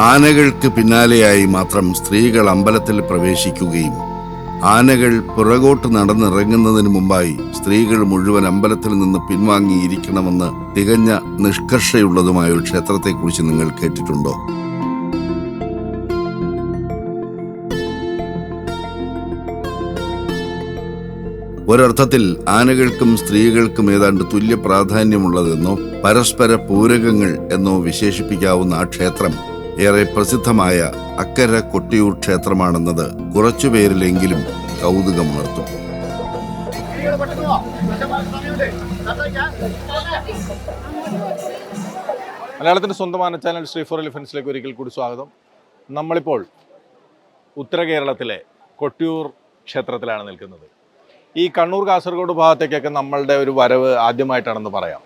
ആനകൾക്ക് പിന്നാലെയായി മാത്രം സ്ത്രീകൾ അമ്പലത്തിൽ പ്രവേശിക്കുകയും ആനകൾ പുറകോട്ട് നടന്നിറങ്ങുന്നതിന് മുമ്പായി സ്ത്രീകൾ മുഴുവൻ അമ്പലത്തിൽ നിന്ന് പിൻവാങ്ങിയിരിക്കണമെന്ന് തികഞ്ഞ നിഷ്കർഷയുള്ളതുമായ ഒരു ക്ഷേത്രത്തെക്കുറിച്ച് നിങ്ങൾ കേട്ടിട്ടുണ്ടോ? ഒരർത്ഥത്തിൽ ആനകൾക്കും സ്ത്രീകൾക്കും ഏതാണ്ട് തുല്യ പ്രാധാന്യമുള്ളതെന്നോ പരസ്പര പൂരകങ്ങൾ എന്നോ വിശേഷിപ്പിക്കാവുന്ന ആ ക്ഷേത്രം ഏറെ പ്രസിദ്ധമായ അക്കര കൊട്ടിയൂർ ക്ഷേത്രമാണെന്നത് കുറച്ചുപേരിലെങ്കിലും കൗതുകമുണർത്തും. മലയാളത്തിന്റെ സ്വന്തമാന ചാനൽ ശ്രീ ഫോർ എലിഫൻസിലേക്ക് ഒരിക്കൽ കൂടി സ്വാഗതം. നമ്മളിപ്പോൾ ഉത്തര കേരളത്തിലെ കൊട്ടിയൂർ ക്ഷേത്രത്തിലാണ് നിൽക്കുന്നത്. ഈ കണ്ണൂർ കാസർഗോഡ് ഭാഗത്തേക്കൊക്കെ നമ്മളുടെ ഒരു വരവ് ആദ്യമായിട്ടാണെന്ന് പറയാം.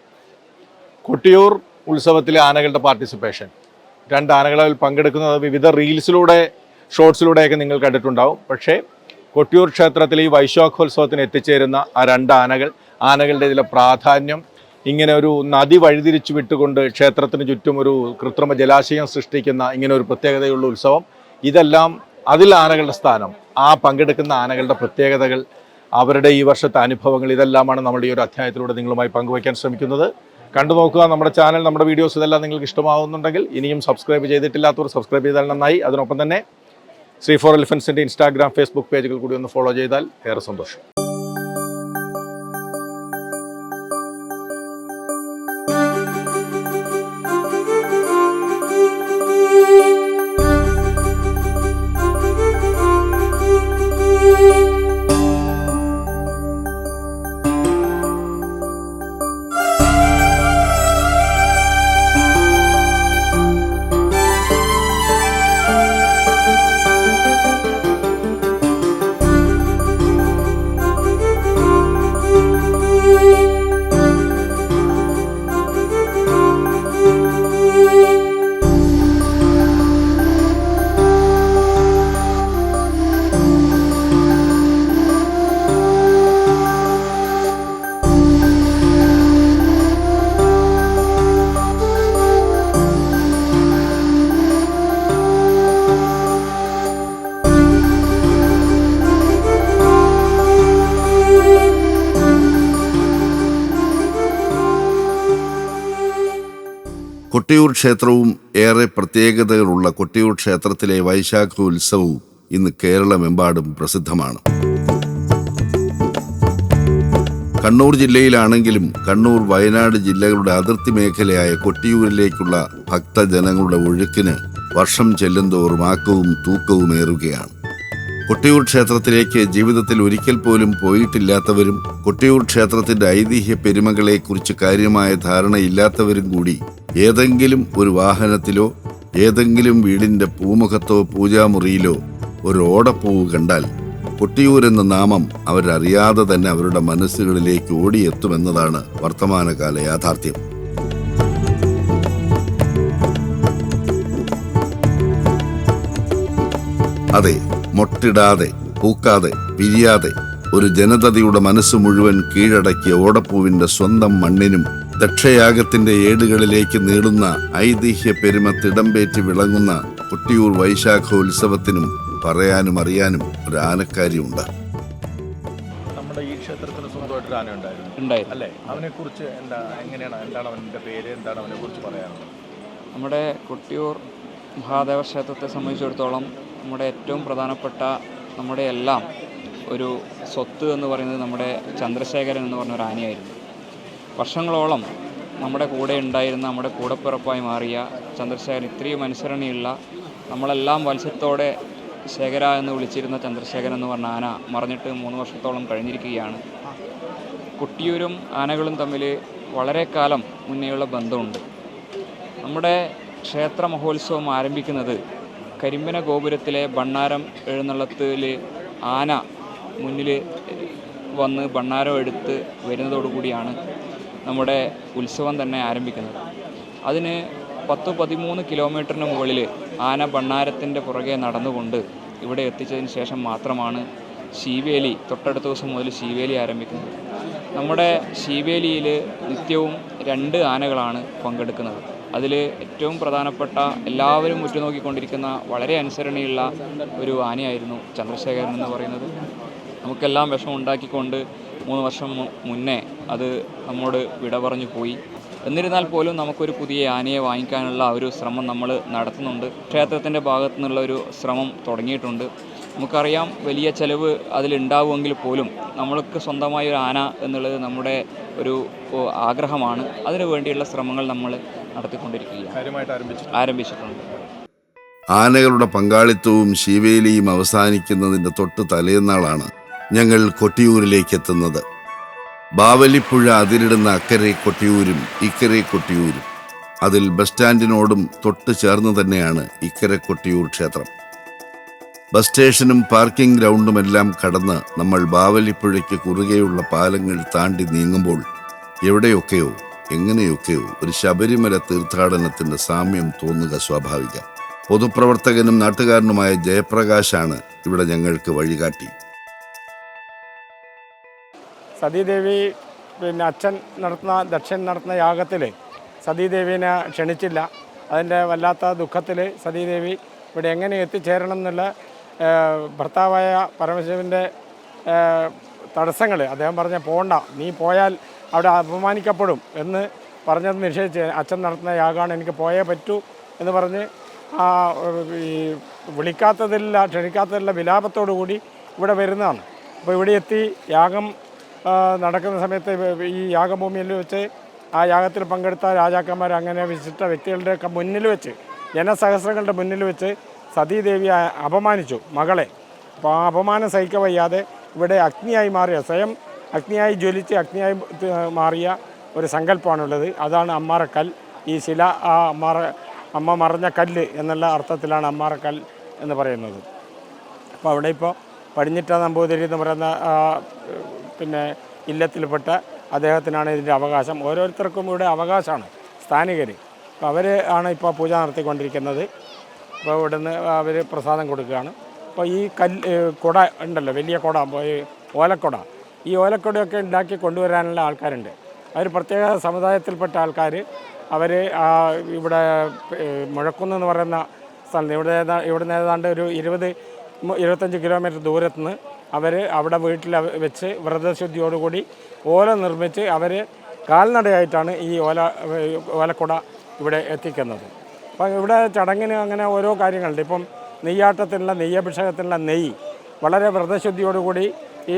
കൊട്ടിയൂർ ഉത്സവത്തിലെ ആനകളുടെ പാർട്ടിസിപ്പേഷൻ രണ്ട് ആനകളിൽ പങ്കെടുക്കുന്നത് വിവിധ റീൽസിലൂടെ ഷോർട്സിലൂടെയൊക്കെ നിങ്ങൾ കണ്ടിട്ടുണ്ടാവും. പക്ഷേ കൊട്ടിയൂർ ക്ഷേത്രത്തിൽ ഈ വൈശാഖോത്സവത്തിന് എത്തിച്ചേരുന്ന ആ രണ്ട് ആനകൾ ആനകളുടെ ഇതിലെ പ്രാധാന്യം ഇങ്ങനെ ഒരു നദി വഴിതിരിച്ചു വിട്ടുകൊണ്ട് ക്ഷേത്രത്തിന് ചുറ്റും ഒരു കൃത്രിമ ജലാശയം സൃഷ്ടിക്കുന്ന ഇങ്ങനെ ഒരു പ്രത്യേകതയുള്ള ഉത്സവം ഇതെല്ലാം അതിൽ ആനകളുടെ സ്ഥാനം. ആ പങ്കെടുക്കുന്ന ആനകളുടെ പ്രത്യേകതകൾ അവരുടെ ഈ വർഷത്തെ അനുഭവങ്ങൾ ഇതെല്ലാമാണ് നമ്മൾ ഈ ഒരു അധ്യായത്തിലൂടെ നിങ്ങളുമായി പങ്കുവയ്ക്കാൻ ശ്രമിക്കുന്നത്. കണ്ടു നോക്കുക. നമ്മുടെ ചാനൽ നമ്മുടെ വീഡിയോസ് ഇതെല്ലാം നിങ്ങൾക്ക് ഇഷ്ടമാവുന്നുണ്ടെങ്കിൽ ഇനിയും സബ്സ്ക്രൈബ് ചെയ്തിട്ടില്ലാത്തവർ സബ്സ്ക്രൈബ് ചെയ്താൽ നന്നായി. അതിനൊപ്പം തന്നെ ശ്രീ ഫോർ എലിഫൻസിന്റെ ഇൻസ്റ്റാഗ്രാം ഫേസ്ബുക്ക് പേജുകൾ കൂടി ഒന്ന് ഫോളോ ചെയ്താൽ ഏറെ സന്തോഷം. കൊട്ടിയൂർ ക്ഷേത്രവും ഏറെ പ്രത്യേകതകളുള്ള കൊട്ടിയൂർ ക്ഷേത്രത്തിലെ വൈശാഖ ഉത്സവവും ഇന്ന് കേരളമെമ്പാടും പ്രസിദ്ധമാണ്. കണ്ണൂർ ജില്ലയിലാണെങ്കിലും കണ്ണൂർ വയനാട് ജില്ലകളുടെ അതിർത്തി മേഖലയായ കൊട്ടിയൂരിലേക്കുള്ള ഭക്തജനങ്ങളുടെ ഒഴുക്കിന് വർഷം ചെല്ലുന്തോറും ആക്കവും തൂക്കവും ഏറുകയാണ്. കൊട്ടിയൂർ ക്ഷേത്രത്തിലേക്ക് ജീവിതത്തിൽ ഒരിക്കൽ പോലും പോയിട്ടില്ലാത്തവരും കൊട്ടിയൂർ ക്ഷേത്രത്തിന്റെ ഐതിഹ്യ പെരുമകളെക്കുറിച്ച് കാര്യമായ ധാരണയില്ലാത്തവരും കൂടി ഏതെങ്കിലും ഒരു വാഹനത്തിലോ ഏതെങ്കിലും വീടിന്റെ പൂമുഖത്തോ പൂജാമുറിയിലോ ഒരു ഓടപ്പൂവ് കണ്ടാൽ പൊട്ടിയൂർ എന്ന നാമം അവരറിയാതെ തന്നെ അവരുടെ മനസ്സുകളിലേക്ക് ഓടിയെത്തുമെന്നതാണ് വർത്തമാനകാല യാഥാർത്ഥ്യം. അതെ മൊട്ടിടാതെ പൂക്കാതെ പിരിയാതെ ഒരു ജനതയുടെ മനസ്സ് മുഴുവൻ കീഴടക്കിയ ഓടപ്പൂവിന്റെ സ്വന്തം മണ്ണിനും ദക്ഷയാഗത്തിന്റെ ഏടുകളിലേക്ക് നീളുന്ന ഐതിഹ്യ പെരുമ തിടമ്പേറ്റി വിളങ്ങുന്ന കൊട്ടിയൂർ വൈശാഖോത്സവത്തിനും പറയാനും അറിയാനും ഒരു ആനക്കാരിയുണ്ട്. നമ്മുടെ ഈ ക്ഷേത്രത്തിന് സ്വന്തമായിട്ടൊരു ആന ഉണ്ടായിരുന്നു. അല്ലേ? അവനെക്കുറിച്ച് എന്താ എങ്ങനെയാണ് എന്താണ് അവന്റെ പേര് എന്താണ് പറയാനുള്ളത്? നമ്മുടെ കൊട്ടിയൂർ മഹാദേവ ക്ഷേത്രത്തെ സംബന്ധിച്ചിടത്തോളം നമ്മുടെ ഏറ്റവും പ്രധാനപ്പെട്ട നമ്മുടെ എല്ലാം ഒരു സ്വത്ത് എന്ന് പറയുന്നത് നമ്മുടെ ചന്ദ്രശേഖരൻ എന്ന് പറഞ്ഞ ഒരു ആനയായിരുന്നു. വർഷങ്ങളോളം നമ്മുടെ കൂടെ ഉണ്ടായിരുന്ന നമ്മുടെ കൂടപ്പിറപ്പായി മാറിയ ചന്ദ്രശേഖരൻ ഇത്രയും അനുസരണിയുള്ള നമ്മളെല്ലാം വത്സ്യത്തോടെ ശേഖര എന്ന് വിളിച്ചിരുന്ന ചന്ദ്രശേഖരൻ എന്ന് പറഞ്ഞ ആന മറിഞ്ഞിട്ട് മൂന്ന് വർഷത്തോളം കഴിഞ്ഞിരിക്കുകയാണ്. കുട്ടിയൂരും ആനകളും തമ്മിൽ വളരെ കാലം മുന്നേയുള്ള ബന്ധമുണ്ട്. നമ്മുടെ ക്ഷേത്ര മഹോത്സവം ആരംഭിക്കുന്നത് കരിമ്പന ഗോപുരത്തിലെ ഭണ്ണാരം എഴുന്നള്ളത്തിൽ ആന മുന്നിൽ വന്ന് ഭണ്ണാരം എടുത്ത് വരുന്നതോടുകൂടിയാണ്. നമ്മുടെ ഉത്സവം തന്നെ ആരംഭിക്കുന്നത്. അതിന് പത്ത് പതിമൂന്ന് കിലോമീറ്ററിന് മുകളിൽ ആന ഭണ്ണാരത്തിന്റെ പുറകെ നടന്നുകൊണ്ട് ഇവിടെ എത്തിച്ചതിന് ശേഷം മാത്രമാണ് ശീവേലി തൊട്ടടുത്ത ദിവസം മുതൽ ശീവേലി ആരംഭിക്കുന്നത്. നമ്മുടെ ശീവേലിയിൽ നിത്യവും രണ്ട് ആനകളാണ് പങ്കെടുക്കുന്നത്. അതിൽ ഏറ്റവും പ്രധാനപ്പെട്ട എല്ലാവരും ഉറ്റുനോക്കിക്കൊണ്ടിരിക്കുന്ന വളരെ അനുസരണയുള്ള ഒരു ആനയായിരുന്നു ചന്ദ്രശേഖരൻ എന്ന് പറയുന്നത്. നമുക്കെല്ലാം വിഷമം ഉണ്ടാക്കിക്കൊണ്ട് മൂന്ന് വർഷം മുന്നേ അത് നമ്മോട് വിട പറഞ്ഞു പോയി. എന്നിരുന്നാൽ പോലും നമുക്കൊരു പുതിയ ആനയെ വാങ്ങിക്കാനുള്ള ഒരു ശ്രമം നമ്മൾ നടത്തുന്നുണ്ട്. ക്ഷേത്രത്തിന്റെ ഭാഗത്തു നിന്നുള്ള ഒരു ശ്രമം തുടങ്ങിയിട്ടുണ്ട്. നമുക്കറിയാം വലിയ ചിലവ് അതിലുണ്ടാവുമെങ്കിൽ പോലും നമ്മൾക്ക് സ്വന്തമായ ഒരു ആന എന്നുള്ളത് നമ്മുടെ ഒരു ആഗ്രഹമാണ്. അതിനു വേണ്ടിയുള്ള ശ്രമങ്ങൾ നമ്മൾ നടത്തിക്കൊണ്ടിരിക്കുകയാണ്. കാര്യമായിട്ട് ആരംഭിച്ചു ആരംഭിച്ചിട്ടുണ്ട്. ആനകളുടെ പങ്കാളിത്തവും ശിവേലിയും അവസാനിക്കുന്നതിന്റെ തൊട്ട് തലേന്നാളാണ് ഞങ്ങൾ കൊട്ടിയൂരിലേക്ക് എത്തുന്നത് ബാവലിപ്പുഴ അതിരിടുന്ന അക്കരെ കൊട്ടിയൂരും ഇക്കരെ കൊട്ടിയൂരും. അതിൽ ബസ് സ്റ്റാൻഡിനോടും തൊട്ട് ചേർന്ന് തന്നെയാണ് ഇക്കരെ കൊട്ടിയൂർ ക്ഷേത്രം. ബസ് സ്റ്റേഷനും പാർക്കിംഗ് ഗ്രൗണ്ടുമെല്ലാം കടന്ന് നമ്മൾ ബാവലിപ്പുഴയ്ക്ക് കുറുകെയുള്ള പാലങ്ങൾ താണ്ടി നീങ്ങുമ്പോൾ എവിടെയൊക്കെയോ എങ്ങനെയൊക്കെയോ ഒരു ശബരിമല തീർത്ഥാടനത്തിന്റെ സാമ്യം തോന്നുക സ്വാഭാവിക. പൊതുപ്രവർത്തകനും നാട്ടുകാരനുമായ ജയപ്രകാശാണ് ഇവിടെ ഞങ്ങൾക്ക് വഴികാട്ടി. സതീദേവി പിന്നെ അച്ഛൻ നടത്തുന്ന ദക്ഷൻ നടത്തുന്ന യാഗത്തിൽ സതീദേവിനെ ക്ഷണിച്ചില്ല. അതിന്റെ വല്ലാത്ത ദുഃഖത്തിൽ സതീദേവി ഇവിടെ എങ്ങനെ എത്തിച്ചേരണം എന്നുള്ള ഭർത്താവായ പരമശിവന്റെ തടസ്സങ്ങൾ അദ്ദേഹം പറഞ്ഞ പോണ്ട നീ പോയാൽ അവിടെ അപമാനിക്കപ്പെടും എന്ന് പറഞ്ഞത് നിഷേധിച്ച് അച്ഛൻ നടത്തുന്ന യാഗമാണ് എനിക്ക് പോയേ പറ്റൂ എന്ന് പറഞ്ഞ് ഈ വിളിക്കാത്തതില്ല ക്ഷണിക്കാത്തതില്ല വിലാപത്തോടു കൂടി ഇവിടെ വരുന്നതാണ്. അപ്പോൾ ഇവിടെ എത്തി യാഗം നടക്കുന്ന സമയത്ത് ഈ യാഗഭൂമിയിൽ വെച്ച് ആ യാഗത്തിൽ പങ്കെടുത്ത രാജാക്കന്മാർ അങ്ങനെ വിശിഷ്ട വ്യക്തികളുടെ മുന്നിൽ വെച്ച് ജനസഹസ്രങ്ങളുടെ മുന്നിൽ വെച്ച് സതീദേവി അപമാനിച്ചു മകളെ. അപ്പോൾ ആ അപമാനം സഹിക്ക വയ്യാതെ ഇവിടെ അഗ്നിയായി മാറിയ സ്വയം അഗ്നിയായി ജ്വലിച്ച് അഗ്നിയായി മാറിയ ഒരു സങ്കല്പമാണുള്ളത്. അതാണ് അമ്മാറക്കൽ ഈ ശില ആ അമ്മാറ അമ്മ മറഞ്ഞ കല്ല് എന്നുള്ള അർത്ഥത്തിലാണ് അമ്മാറക്കൽ എന്ന് പറയുന്നത്. അപ്പോൾ അവിടെ ഇപ്പോൾ പടിഞ്ഞിട്ട നമ്പൂതിരി എന്ന് പറയുന്ന പിന്നെ ഇല്ലത്തിൽപ്പെട്ട അദ്ദേഹത്തിനാണ് ഇതിന്റെ അവകാശം. ഓരോരുത്തർക്കും ഇവിടെ അവകാശമാണ് സ്ഥാനികർ. അപ്പോൾ അവർ ആണ് ഇപ്പോൾ പൂജ നടത്തിക്കൊണ്ടിരിക്കുന്നത്. അപ്പോൾ ഇവിടുന്ന് അവർ പ്രസാദം കൊടുക്കുകയാണ്. അപ്പോൾ ഈ കല്ല് കുട ഉണ്ടല്ലോ വലിയ കുട ഓലക്കുട. ഈ ഓലക്കുടയൊക്കെ ഉണ്ടാക്കി കൊണ്ടുവരാനുള്ള ആൾക്കാരുണ്ട്. അവർ പ്രത്യേക സമുദായത്തിൽപ്പെട്ട ആൾക്കാർ അവർ ഇവിടെ മുഴക്കുന്ന് എന്ന് പറയുന്ന സ്ഥലത്ത് ഇവിടെ ഇവിടുന്ന് ഏതാണ്ട് ഒരു ഇരുപത് ഇരുപത്തഞ്ച് കിലോമീറ്റർ ദൂരത്ത് നിന്ന് അവർ അവിടെ വീട്ടിൽ വെച്ച് വ്രതശുദ്ധിയോടുകൂടി ഓല നിർമ്മിച്ച് അവർ കാൽനടയായിട്ടാണ് ഈ ഓല ഓലക്കുട ഇവിടെ എത്തിക്കുന്നത്. അപ്പം ഇവിടെ ചടങ്ങിന് അങ്ങനെ ഓരോ കാര്യങ്ങളുണ്ട്. ഇപ്പം നെയ്യാട്ടത്തിനുള്ള നെയ്യഭിഷേകത്തിനുള്ള നെയ്യ് വളരെ വ്രതശുദ്ധിയോടുകൂടി ഈ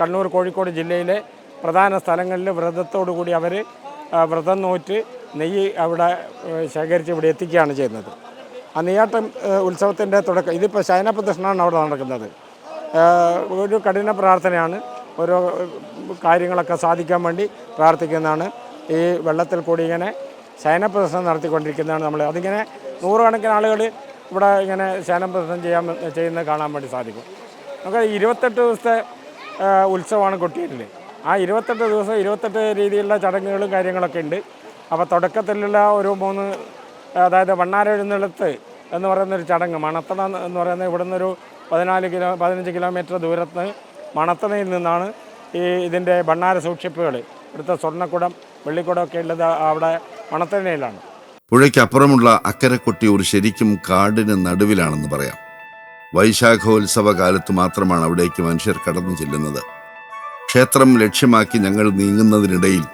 കണ്ണൂർ കോഴിക്കോട് ജില്ലയിലെ പ്രധാന സ്ഥലങ്ങളിൽ വ്രതത്തോടുകൂടി അവർ വ്രതം നോറ്റ് നെയ്യ് അവിടെ ശേഖരിച്ച് ഇവിടെ എത്തിക്കുകയാണ് ചെയ്യുന്നത്. ആ നെയ്യാട്ടം ഉത്സവത്തിന്റെ തുടക്കം ഇതിപ്പോൾ ശയനപ്രദക്ഷിണമാണ് അവിടെ നടക്കുന്നത്. ഒരു കഠിന പ്രാർത്ഥനയാണ്. ഓരോ കാര്യങ്ങളൊക്കെ സാധിക്കാൻ വേണ്ടി പ്രാർത്ഥിക്കുന്നതാണ്. ഈ വെള്ളത്തിൽ കൂടി ഇങ്ങനെ ശയന പ്രദർശനം നടത്തിക്കൊണ്ടിരിക്കുന്നതാണ് നമ്മൾ അതിങ്ങനെ നൂറുകണക്കിന് ആളുകൾ ഇവിടെ ഇങ്ങനെ ശയന പ്രദർശനം ചെയ്യാൻ ചെയ്യുന്നത് കാണാൻ വേണ്ടി സാധിക്കും. നമുക്ക് ഇരുപത്തെട്ട് ദിവസത്തെ ഉത്സവമാണ് കൊട്ടിയൂരിൽ ആ ഇരുപത്തെട്ട് ദിവസം ഇരുപത്തെട്ട് രീതിയിലുള്ള ചടങ്ങുകളും കാര്യങ്ങളൊക്കെ ഉണ്ട്. അപ്പോൾ തുടക്കത്തിലുള്ള ഒരു മൂന്ന് അതായത് വണ്ണാരെഴുന്നള്ളത്ത് എന്ന് പറയുന്നൊരു ചടങ്ങ് മണത്തണ എന്ന് പറയുന്ന ഇവിടെ നിന്നൊരു പതിനാല് കിലോ പതിനഞ്ച് കിലോമീറ്റർ ദൂരത്ത് മണത്തണയിൽ നിന്നാണ് ഈ ഇതിന്റെ ഭണ്ണാര സൂക്ഷിപ്പുകൾ. ഇവിടുത്തെ സ്വർണക്കുടം വെള്ളിക്കുടം ഒക്കെ ഉള്ളത് അവിടെ മണത്തണയിലാണ്. പുഴയ്ക്കപ്പുറമുള്ള അക്കരക്കൊട്ടി ഒരു ശരിക്കും കാടിന് നടുവിലാണെന്ന് പറയാം. വൈശാഖോത്സവ കാലത്ത് മാത്രമാണ് അവിടേക്ക് മനുഷ്യർ കടന്നു ചെല്ലുന്നത്. ക്ഷേത്രം ലക്ഷ്യമാക്കി ഞങ്ങൾ നീങ്ങുന്നതിനിടയിൽ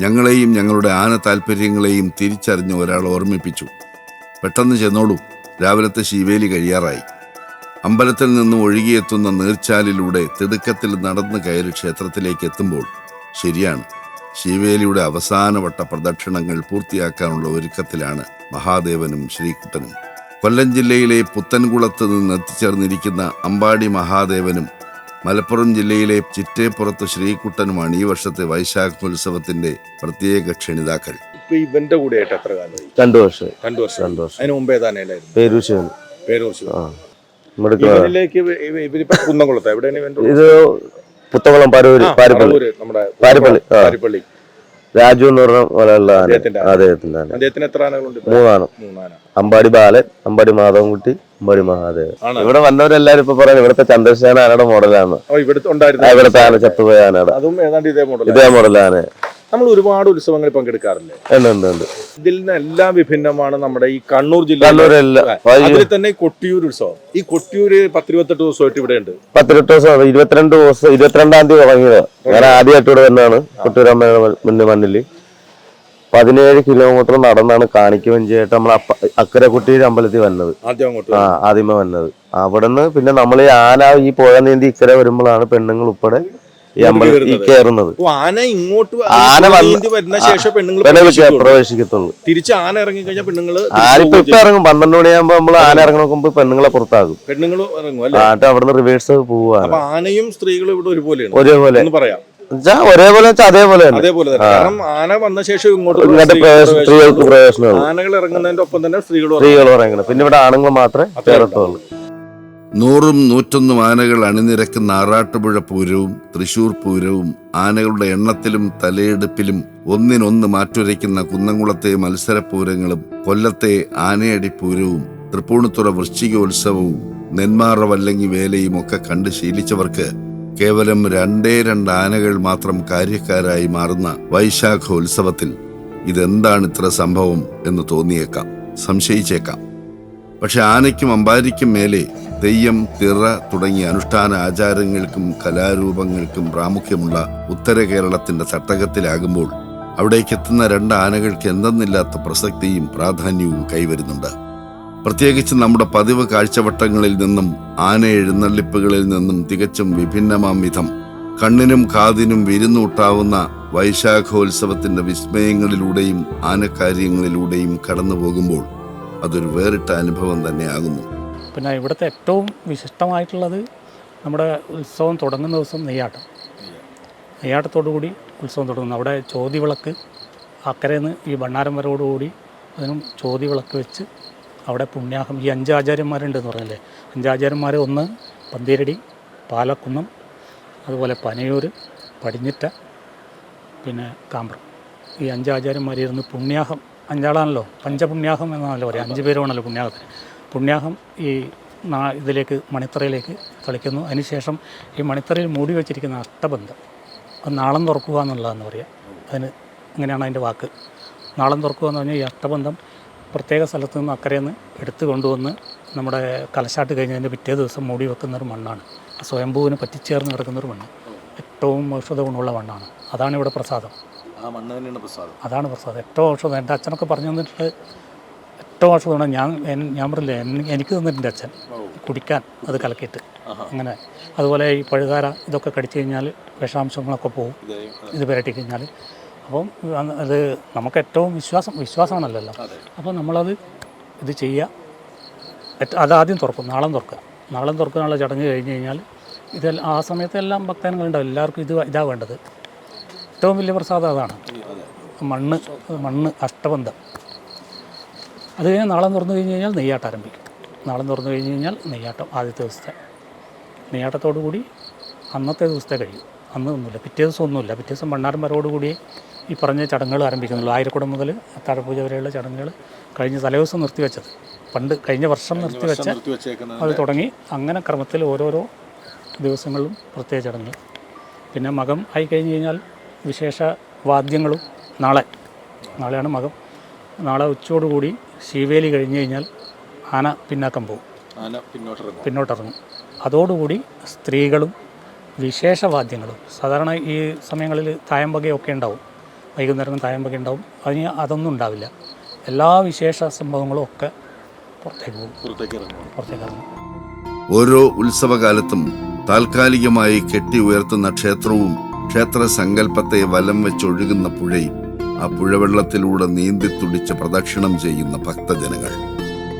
ഞങ്ങളെയും ഞങ്ങളുടെ ആന താല്പര്യങ്ങളെയും തിരിച്ചറിഞ്ഞ് ഒരാൾ ഓർമ്മിപ്പിച്ചു. പെട്ടെന്ന് ചെന്നോളൂ. രാവിലത്തെ ശിവേലി കഴിയാറായി. അമ്പലത്തിൽ നിന്നും ഒഴുകിയെത്തുന്ന നീർച്ചാലിലൂടെ തിടുക്കത്തിൽ നടന്നു കയറി ക്ഷേത്രത്തിലേക്ക് എത്തുമ്പോൾ ശരിയാണ്. ശിവേലിയുടെ അവസാനവട്ട പ്രദക്ഷിണങ്ങൾ പൂർത്തിയാക്കാനുള്ള ഒരുക്കത്തിലാണ് മഹാദേവനും ശ്രീകുട്ടനും. കൊല്ലം ജില്ലയിലെ പുത്തൻകുളത്ത് നിന്ന് എത്തിച്ചേർന്നിരിക്കുന്ന അമ്പാടി മഹാദേവനും മലപ്പുറം ജില്ലയിലെ ചിറ്റേപ്പുറത്ത് ശ്രീകുട്ടനുമാണ് ഈ വർഷത്തെ വൈശാഖോത്സവത്തിന്റെ പ്രത്യേക ക്ഷണിതാക്കൾ. ഇപ്പൊ ഇവന്റെ എത്ര കാലമായി? രണ്ടു വർഷം രണ്ടു വർഷം രണ്ടു വർഷം അതിന് മുമ്പേ തന്നെ പേരുശിവൻ നമ്മുടെ ഇവനിലേക്ക് ഇവ- ഇവ- ഇവരിപ്പോ കുന്നംകുളത്ത്. എവിടെയാണ് ഇവന്റെ ഇത് പുത്തകുളം പാരൂര് പാരിപ്പള്ളി. നമ്മുടെ പാരിപ്പള്ളി. പാരിപ്പള്ളി. രാജു എന്ന് പറഞ്ഞ പോലെയുള്ള അദ്ദേഹത്തിന്റെ അദ്ദേഹത്തിന് എത്ര ആനകളുണ്ട്? മൂന്നാണ്. അമ്പാടി ബാലൻ അമ്പാടി മാധവൻകുട്ടി അമ്പാടി മഹാദേവൻ. ഇവിടെ വന്നവരെല്ലാരും ഇപ്പൊ പറയുന്നത് ഇവിടുത്തെ ചന്ദ്രശേന ആനയുടെ മോഡലാണ്. ഇവിടുത്തെ ആന ചത്തുപോയ ആനയുടെ. ഇതേ മോഡലാണ്. നമ്മൾ ഒരുപാട് ഉത്സവങ്ങളിൽ പങ്കെടുക്കാറില്ലേ? ഇതിൽ നിന്ന് എല്ലാം വിഭിന്നമാണ് നമ്മുടെ ഈ കണ്ണൂർ ജില്ല. അതിൽ തന്നെ കൊട്ടിയൂർ ഉത്സവം. ഈ കൊട്ടിയൂര് പത്തിരുപത്തെട്ട് ദിവസമായിട്ട് ഇവിടെ ഉണ്ട്. പത്തിരട്ട് ദിവസം ഇരുപത്തിരണ്ട് ദിവസം ഇരുപത്തിരണ്ടാം തീയതി തുടങ്ങിയത് ഞാൻ ആദ്യമായിട്ട് ഇവിടെ തന്നെയാണ് കൊട്ടിയൂരമ്മയുടെ മുന്നിൽ മണ്ണിൽ പതിനേഴ് കിലോമീറ്റർ നടന്നാണ് കാണിക്കുവഞ്ചിയായിട്ട് നമ്മൾ അക്കരെ കുട്ടിയുടെ അമ്പലത്തിൽ വന്നത്. ആ ആദ്യമേ വന്നത്. അവിടുന്ന് പിന്നെ നമ്മൾ ആന ഈ പുഴ നീന്തി ഇക്കരെ വരുമ്പോഴാണ് പെണ്ണുങ്ങൾ ഉൾപ്പെടെ ഈ അമ്പലത്തിൽ കയറുന്നത്. കയറുന്നത്. ആന ഇങ്ങോട്ട് ആന വരുന്ന ശേഷം പെണ്ണുങ്ങൾ പ്രവേശിക്കത്തുള്ളൂ. തിരിച്ച് ആന ഇറങ്ങി കഴിഞ്ഞാൽ പെണ്ണുങ്ങൾ ആനിപ്പോ ഇപ്പൊ ഇറങ്ങും. പന്ത്രണ്ട് മണിയാകുമ്പോ നമ്മൾ ആന ഇറങ്ങണ മുമ്പ് പെണ്ണുങ്ങളെ പുറത്താകും പെണ്ണുങ്ങൾ ഇറങ്ങും അല്ലെ? അവിടുന്ന് റിവേഴ്സ് പോവാണ്. ആനയും സ്ത്രീകളും ഇവിടെ ഒരുപോലെയാണ്. ഒരേപോലെ. പറയാം. ഒരേപോലെ അതേപോലെ അതേപോലെ കാരണം ആന വന്ന ശേഷം ഇങ്ങോട്ട് സ്ത്രീകൾക്ക് സ്ത്രീ- പ്രവേശ- പ്രവേശനം. ആനകൾ ഇറങ്ങുന്നതിന്റെ ഒപ്പം തന്നെ സ്ത്രീകൾ സ്ത്രീകൾ ഇറങ്ങണം പിന്നെ ഇവിടെ ആണുങ്ങൾ മാത്രമേ കയറത്തുള്ളൂ. നൂറും നൂറ്റൊന്നും ആനകൾ അണിനിരക്കുന്ന ആറാട്ടുപുഴ പൂരവും തൃശൂർ പൂരവും ആനകളുടെ എണ്ണത്തിലും തലയെടുപ്പിലും ഒന്നിനൊന്ന് മാറ്റുരയ്ക്കുന്ന കുന്നംകുളത്തെ മത്സരപൂരങ്ങളും കൊല്ലത്തെ ആനയടി പൂരവും തൃപ്പൂണിത്തുറ വൃശ്ചികോത്സവവും നെന്മാറ വല്ലങ്ങി വേലയും ഒക്കെ കണ്ട് ശീലിച്ചവർക്ക് കേവലം രണ്ടേ രണ്ട് ആനകൾ മാത്രം കാര്യക്കാരായി മാറുന്ന വൈശാഖോത്സവത്തിൽ ഇതെന്താണ് ഇത്ര സംഭവം എന്ന് തോന്നിയേക്കാം സംശയിച്ചേക്കാം. പക്ഷെ ആനയ്ക്കും അമ്പാരിക്കും മേലെ തെയ്യം തിറ തുടങ്ങിയ അനുഷ്ഠാന ആചാരങ്ങൾക്കും കലാരൂപങ്ങൾക്കും പ്രാമുഖ്യമുള്ള ഉത്തര കേരളത്തിന്റെ തട്ടകത്തിലാകുമ്പോൾ അവിടേക്ക് എത്തുന്ന രണ്ട് ആനകൾക്ക് എന്തെന്നില്ലാത്ത പ്രസക്തിയും പ്രാധാന്യവും കൈവരുന്നുണ്ട്. പ്രത്യേകിച്ച് നമ്മുടെ പതിവ് കാഴ്ചവട്ടങ്ങളിൽ നിന്നും ആന എഴുന്നള്ളിപ്പുകളിൽ നിന്നും തികച്ചും വിഭിന്നമാം വിധം കണ്ണിനും കാതിനും വിരുന്നൂട്ടാവുന്ന വൈശാഖോത്സവത്തിന്റെ വിസ്മയങ്ങളിലൂടെയും ആനക്കാര്യങ്ങളിലൂടെയും കടന്നു പോകുമ്പോൾ അതൊരു വേറിട്ട അനുഭവം തന്നെയാകുന്നു. പിന്നെ ഇവിടുത്തെ ഏറ്റവും വിശിഷ്ടമായിട്ടുള്ളത് നമ്മുടെ ഉത്സവം തുടങ്ങുന്ന ദിവസം നെയ്യാട്ടം. നെയ്യാട്ടത്തോടു കൂടി ഉത്സവം തുടങ്ങുന്നു. അവിടെ ചോതി വിളക്ക് അക്കരയിൽ നിന്ന് ഈ ഭണ്ണാരം വരോടുകൂടി അതിനും ചോതി വിളക്ക് വെച്ച് അവിടെ പുണ്യാഹം ഈ അഞ്ചാചാര്യന്മാരുണ്ടെന്ന് പറഞ്ഞല്ലേ? അഞ്ചാചാര്യന്മാർ ഒന്ന് പന്തീരടി പാലക്കുന്നം അതുപോലെ പനയൂർ പടിഞ്ഞിറ്റ പിന്നെ കാമ്പ്രം. ഈ അഞ്ച് ആചാര്യന്മാരിരുന്ന് പുണ്യാഹം അഞ്ചാളാണല്ലോ? പഞ്ചപുണ്യാഹം എന്നാണല്ലോ പറയുക. അഞ്ച് പേരുമാണല്ലോ പുണ്യാഹത്തിന്. പുണ്യാഹം ഈ നാ ഇതിലേക്ക് മണിത്തറയിലേക്ക് തളിക്കുന്നു അതിനുശേഷം ഈ മണിത്തറയിൽ മൂടി വെച്ചിരിക്കുന്ന അഷ്ടബന്ധം അത് നാളം തുറക്കുക എന്നുള്ളതെന്ന് പറയുക അതിന് അങ്ങനെയാണ് അതിന്റെ വാക്ക്. നാളം തുറക്കുക എന്ന് പറഞ്ഞാൽ ഈ അഷ്ടബന്ധം പ്രത്യേക സ്ഥലത്ത് നിന്ന് അക്കരയിൽ നിന്ന് എടുത്തു കൊണ്ടുവന്ന് നമ്മുടെ കലശാട്ട് കഴിഞ്ഞതിന്റെ പിറ്റേ ദിവസം മൂടി വെക്കുന്നൊരു മണ്ണാണ്. സ്വയംഭൂവിന് പറ്റിച്ചേർന്ന് കിടക്കുന്ന ഒരു മണ്ണ്. ഏറ്റവും ഔഷധ ഗുണമുള്ള മണ്ണാണ്. അതാണ് ഇവിടെ പ്രസാദം. അതാണ് പ്രസാദം. ഏറ്റവും ഔഷധം. എന്റെ അച്ഛനൊക്കെ പറഞ്ഞു തന്നിട്ട് ഏറ്റവും തവണ ഞാൻ ഞാൻ പറഞ്ഞില്ലേ എനിക്ക് തന്നിട്ടുണ്ട് അച്ഛൻ. കുടിക്കാൻ അത് കലക്കിയിട്ട്. അങ്ങനെ. അതുപോലെ ഈ പഴുതാര ഇതൊക്കെ കടിച്ചു കഴിഞ്ഞാൽ വിഷാംശങ്ങളൊക്കെ പോകും. ഇത് പുരട്ടി കഴിഞ്ഞാൽ. അപ്പം അത് നമുക്ക് ഏറ്റവും വിശ്വാസം വിശ്വാസമാണല്ലോ അപ്പം നമ്മളത് ഇത് ചെയ്യുക. അതാദ്യം തുറക്കും നാളം തുറക്കുക. നാളം തുറക്കാനുള്ള ചടങ്ങ് കഴിഞ്ഞ് കഴിഞ്ഞാൽ ഇതെല്ലാം ആ സമയത്തെല്ലാം ഭക്തജനങ്ങളുണ്ടാവും എല്ലാവർക്കും ഇത് ഇതാ വേണ്ടത്. ഏറ്റവും വലിയ പ്രസാദം അതാണ്. മണ്ണ് മണ്ണ് അഷ്ടബന്ധം. അത് കഴിഞ്ഞ് നാളെ തുറന്നു കഴിഞ്ഞ് കഴിഞ്ഞാൽ നെയ്യാട്ടം ആരംഭിക്കും. നാളെ തുറന്നു കഴിഞ്ഞ് കഴിഞ്ഞാൽ നെയ്യാട്ടം ആദ്യത്തെ ദിവസത്തെ. നെയ്യാട്ടത്തോടു കൂടി അന്നത്തെ ദിവസത്തെ കഴിയും. അന്ന് ഒന്നുമില്ല. പിറ്റേ ദിവസം ഒന്നുമില്ല. പിറ്റേ ദിവസം ഭണ്ണാരം വരവോടുകൂടി ഈ പറഞ്ഞ ചടങ്ങുകൾ ആരംഭിക്കുന്നുള്ളൂ. ആയിരക്കുടം മുതൽ അത്താഴപൂജ വരെയുള്ള ചടങ്ങുകൾ കഴിഞ്ഞ തലേദിവസം നിർത്തിവെച്ചത്. പണ്ട് കഴിഞ്ഞ വർഷം നിർത്തിവെച്ച അത് തുടങ്ങി അങ്ങനെ ക്രമത്തിൽ ഓരോരോ ദിവസങ്ങളിലും പ്രത്യേക ചടങ്ങുകൾ. പിന്നെ മകം ആയി കഴിഞ്ഞ് കഴിഞ്ഞാൽ വിശേഷ വാദ്യങ്ങളും നാളെ. നാളെയാണ് മകം. നാളെ ഉച്ചയോടുകൂടി ശീവേലി കഴിഞ്ഞ് കഴിഞ്ഞാൽ ആന പിന്നാക്കം പോകും. ആന പിന്നോട്ടിറങ്ങും. പിന്നോട്ടിറങ്ങും. അതോടുകൂടി സ്ത്രീകളും വിശേഷവാദ്യങ്ങളും സാധാരണ ഈ സമയങ്ങളിൽ തായമ്പകയൊക്കെ ഉണ്ടാവും. വൈകുന്നേരം തായമ്പക ഉണ്ടാവും. അതിന് അതൊന്നും ഉണ്ടാവില്ല. എല്ലാ വിശേഷ സംഭവങ്ങളും ഒക്കെ പുറത്തേക്ക് പോകും. പുറത്തേക്ക് ഇറങ്ങും. പുറത്തേക്ക് ഇറങ്ങും. ഓരോ ഉത്സവകാലത്തും താൽക്കാലികമായി കെട്ടി ഉയർത്തുന്ന ക്ഷേത്രവും ക്ഷേത്ര സങ്കല്പത്തെ വലം വെച്ചൊഴുകുന്ന പുഴയും ആ പുഴവെള്ളത്തിലൂടെ നീന്തി തുടിച്ച് പ്രദക്ഷിണം ചെയ്യുന്ന ഭക്തജനങ്ങൾ.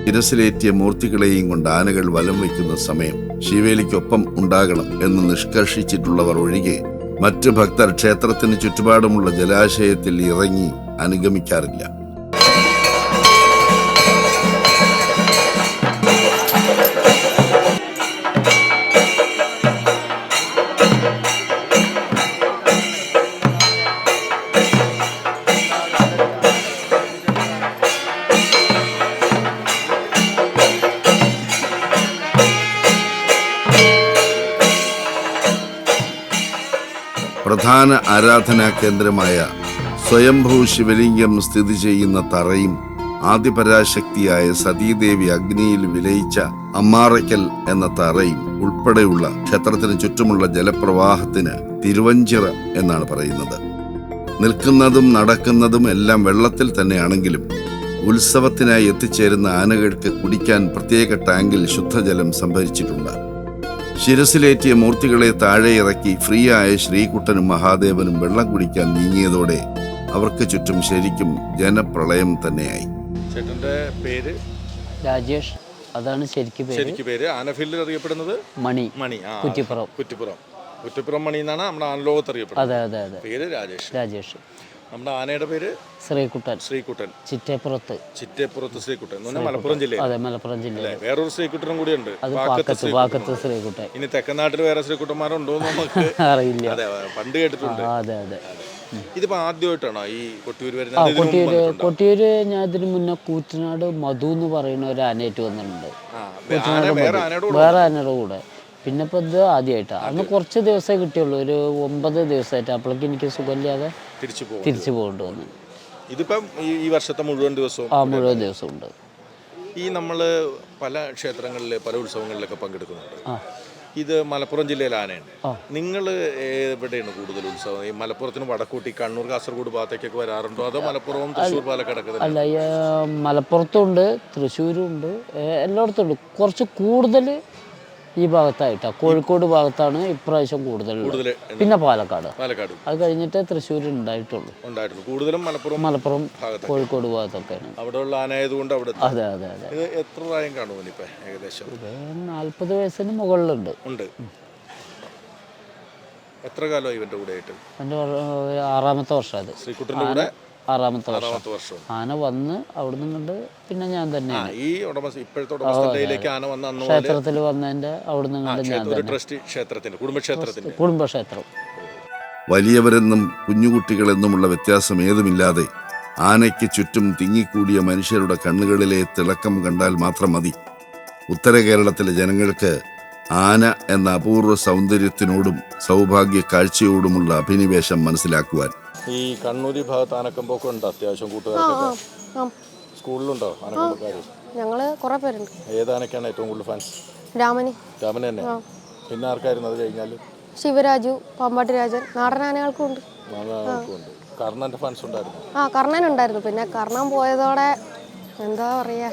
തിരസിലേറ്റിയ മൂർത്തികളെയും കൊണ്ട് ആനകൾ വലം വയ്ക്കുന്ന സമയം ശിവേലിക്കൊപ്പം ഉണ്ടാകണം എന്ന് നിഷ്കർഷിച്ചിട്ടുള്ളവർ ഒഴികെ മറ്റു ഭക്തർ ക്ഷേത്രത്തിന് ചുറ്റുപാടുമുള്ള ജലാശയത്തിൽ ഇറങ്ങി അനുഗമിക്കാറില്ല. പ്രധാന ആരാധനാ കേന്ദ്രമായ സ്വയംഭൂ ശിവലിംഗം സ്ഥിതി ചെയ്യുന്ന തറയും ആദിപരാശക്തിയായ സതീദേവി അഗ്നിയിൽ വിലയിച്ച അമ്മാറയ്ക്കൽ എന്ന തറയും ഉൾപ്പെടെയുള്ള ക്ഷേത്രത്തിന് ചുറ്റുമുള്ള ജലപ്രവാഹത്തിന് തിരുവഞ്ചിറ എന്നാണ് പറയുന്നത്. നിൽക്കുന്നതും നടക്കുന്നതും എല്ലാം വെള്ളത്തിൽ തന്നെയാണെങ്കിലും ഉത്സവത്തിനായി എത്തിച്ചേരുന്ന ആനകൾക്ക് കുടിക്കാൻ പ്രത്യേക ടാങ്കിൽ ശുദ്ധജലം സംഭരിച്ചിട്ടുണ്ട്. ശിരസിലേറ്റിയ മൂർത്തികളെ താഴെ ഇറക്കി ഫ്രീ ആയ ശ്രീകുട്ടനും മഹാദേവനും വെള്ളം കുടിക്കാൻ നീങ്ങിയതോടെ അവർക്ക് ചുറ്റും ശരിക്കും ജനപ്രളയം തന്നെയായി. ചേട്ടന്റെ പേര്? രാജേഷ്. അതാണ് ശരിക്കും പേര്. ശരിക്കും പേര്. ആനഫീൽഡിൽ അറിയപ്പെടുന്നത്? മണി. മണി. ആ കുറ്റിപ്പുറം. കുറ്റിപ്പുറം. കുറ്റിപ്പുറം മണി എന്നാണ് നമ്മുടെ ആനലോകത്ത് അറിയപ്പെടുന്നത്. അതെ അതെ അതെ. പേര് രാജേഷ്. രാജേഷ്. നമ്മുടെ ആനയുടെ പേര് ശ്രീകുട്ടൻ. ശ്രീകുട്ടൻ. ചിറ്റേപ്പുറത്ത്. ചിറ്റേപ്പുറത്ത് ശ്രീകുട്ടൻ. എന്ന് പറഞ്ഞാൽ മലപ്പുറം ജില്ല അതെ മലപ്പുറം ജില്ല വേറൊരു ശ്രീകുട്ടനും കൂടിയുണ്ട് അത് പാക്കത്ത് പാക്കത്ത് ശ്രീകുട്ടൻ. ഇനി തെക്കനാട്ടിൽ വേറെ ശ്രീകുട്ടന്മാരുണ്ടോ നമുക്ക് അറിയില്ല. അതെ പണ്ട് കേട്ടിട്ടുണ്ട്. അതെ അതെ. ഇതിപ്പോ ആദ്യമായിട്ടാണോ ഈ കൊട്ടിയൂർ വരുന്നത്? കൊട്ടിയൂര് കൊട്ടിയൂര് ഞാൻ ഇതിനു മുന്നേ കൂറ്റനാട് മധു എന്ന് പറയുന്ന ഒരു ആനയായിട്ട് വന്നിട്ടുണ്ട്. കൂടെ വേറെ ആനയുടെ കൂടെ. പിന്നെ ഇപ്പൊ ഇത് ആദ്യമായിട്ടാണ് അന്ന് കുറച്ച് ദിവസമേ കിട്ടിയുള്ളൂ. ഒരു ഒമ്പത് ദിവസമായിട്ട് അപ്പോഴേക്ക് എനിക്ക് സുഖമില്ലാതെ തിരിച്ചു പോകും തിരിച്ചു പോകേണ്ടി വന്നു ഇതിപ്പം ഈ വർഷത്തെ മുഴുവൻ ദിവസവും ആ മുഴുവൻ ദിവസവും ഉണ്ട് ഈ നമ്മൾ പല ക്ഷേത്രങ്ങളിൽ പല ഉത്സവങ്ങളിലൊക്കെ പങ്കെടുക്കുന്നുണ്ട്. ആ. ഇത് മലപ്പുറം ജില്ലയിൽ ആനയാണ്. നിങ്ങൾ എവിടെയാണ് കൂടുതൽ ഉത്സവം? ഈ മലപ്പുറത്തിന് വടക്കൂട്ടി കണ്ണൂർ കാസർഗോഡ് ഭാഗത്തേക്കൊക്കെ വരാറുണ്ടോ? അതോ മലപ്പുറവും തൃശ്ശൂർ പാലക്കാടൊക്കെ അല്ല മലപ്പുറത്തും ഉണ്ട് മലപ്പുറത്തുണ്ട് തൃശ്ശൂരും ഉണ്ട് എല്ലായിടത്തും ഉണ്ട് കുറച്ച് കൂടുതൽ ഈ ഭാഗത്തായിട്ടാണ് കോഴിക്കോട് ഭാഗത്താണ് ഇപ്രാവശ്യം കൂടുതൽ പിന്നെ പാലക്കാട്. പാലക്കാട്. അത് കഴിഞ്ഞിട്ട് തൃശ്ശൂർ ഉണ്ടായിട്ടുള്ളൂ. കൂടുതലും മലപ്പുറം മലപ്പുറം. കോഴിക്കോട് ഭാഗത്തൊക്കെയാണ്. അവിടെയുള്ള ആനയായതുകൊണ്ട് അവിടെ. അതെ അതെ അതെ. എത്ര പ്രായം കാണുമോ ഏകദേശം? നാല്പത് വയസ്സിന് മുകളിലുണ്ട്. ഉണ്ട്. എത്ര കാലമായി ഇവന്റെ കൂടെ ആയിട്ട് ആറാമത്തെ വർഷം അത് ശ്രീകുട്ടന്റെ കൂടെ? ആറാമത്തെ വർഷം. ആറാമത്തെ വർഷം. ആന വന്ന് അവിടുന്ന് കണ്ട് പിന്നെ ഞാൻ ആ തന്നെയാണ് ഈ ഉടമസ്ഥ ഇപ്പോഴത്തെ ഉടമസ്ഥയിലേക്ക് ആന വന്ന അന്ന് മുതൽ ക്ഷേത്രത്തിൽ വന്നതിന്റെ അവിടുന്ന് കണ്ട് ഞാൻ ഒരു തന്നെ ട്രസ്റ്റ് ക്ഷേത്രത്തിന്റെ കുടുംബക്ഷേത്രത്തിന്റെ കുടുംബക്ഷേത്രം. വലിയവരെന്നും കുഞ്ഞുകുട്ടികളെന്നുമുള്ള വ്യത്യാസം ഏതുമില്ലാതെ ആനയ്ക്ക് ചുറ്റും തിങ്ങിക്കൂടിയ മനുഷ്യരുടെ കണ്ണുകളിലെ തിളക്കം കണ്ടാൽ മാത്രം മതി. ഉത്തര കേരളത്തിലെ ജനങ്ങൾക്ക് ആന എന്ന അപൂർവ സൗന്ദര്യത്തിനോടും സൗഭാഗ്യ കാഴ്ചയോടുമുള്ള അഭിനിവേശം മനസ്സിലാക്കുവാൻ. ഈ കണ്ണൂരി ഭാഗത്ത് ആനക്കമ്പൊക്കെ ഉണ്ട് അത്യാവശ്യം കൂട്ടുകാർക്കൊക്കെ സ്കൂളിലുണ്ടോ ആനക്കമ്പക്കാർ ഞങ്ങൾ കുറേ പേരുണ്ട്. ഏതാനൊക്കെയാണ് ഏറ്റവും കൂടുതൽ ഫാൻസ് രാമന്. രാമനെ തന്നെ? പിന്നെ ആർക്കായിരുന്നു അത് കഴിഞ്ഞാൽ ശിവരാജു പാമ്പാട്ടി രാജൻ നാടൻ ആനകൾക്കും ഉണ്ട്. ഉണ്ട്. കർണന്റെ ഫാൻസ് ഉണ്ടായിരുന്നു? ആ കർണൻ ഉണ്ടായിരുന്നു. പിന്നെ കർണൻ പോയതോടെ എന്താ പറയാ?